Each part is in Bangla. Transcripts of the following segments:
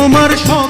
তোমার সকল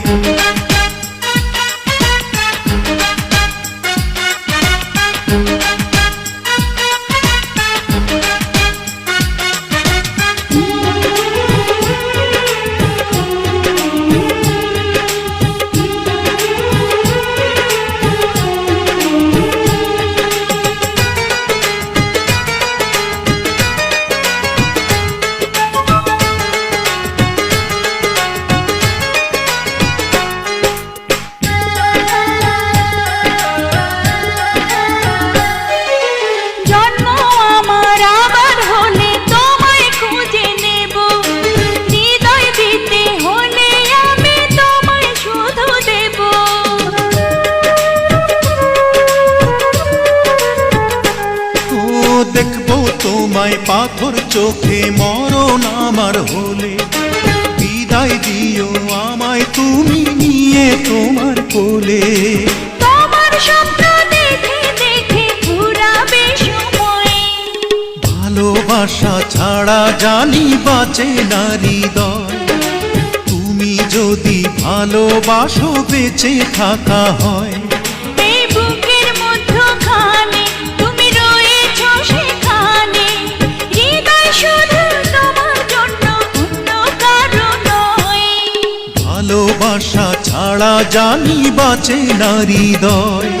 পাথর চোখে মরণ আমার হলে। বিদায় দিও আমায় তুমি নিয়ে তোমার কোলে। তোমার স্বপ্ন দেখে দেখে ঘুরাবে সময়। ভালোবাসা ছাড়া জানি বাঁচে না হৃদয়। তুমি যদি ভালোবাসো বেঁচে থাকা হয়। ভালোবাসা ছাড়া জানি বাঁচে নারী হৃদয়।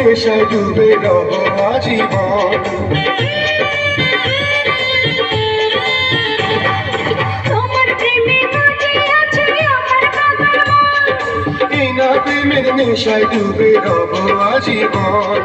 নেশায় ডুবে রব এই নেশায় ডুবে রব আজীবন।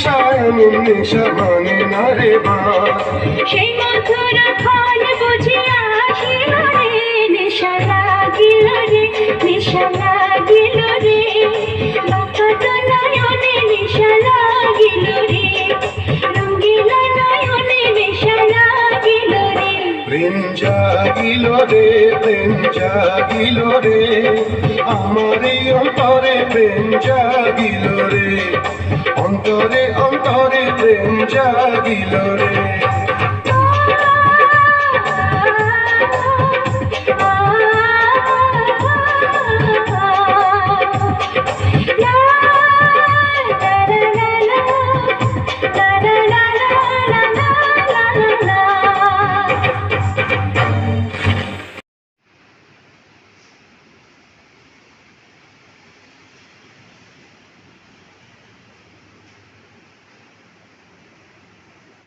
প্রেমের নেশা মানে না রে সেই মধুর ক্ষণ বুঝিয়া আসিল রে নেশা লাগিল রে, নেশা লাগিল জাগিল রে, প্রেম জাগিল রে। আমার অন্তরে প্রেম জাগিল রে। অন্তরে অন্তরে প্রেম জাগিল রে।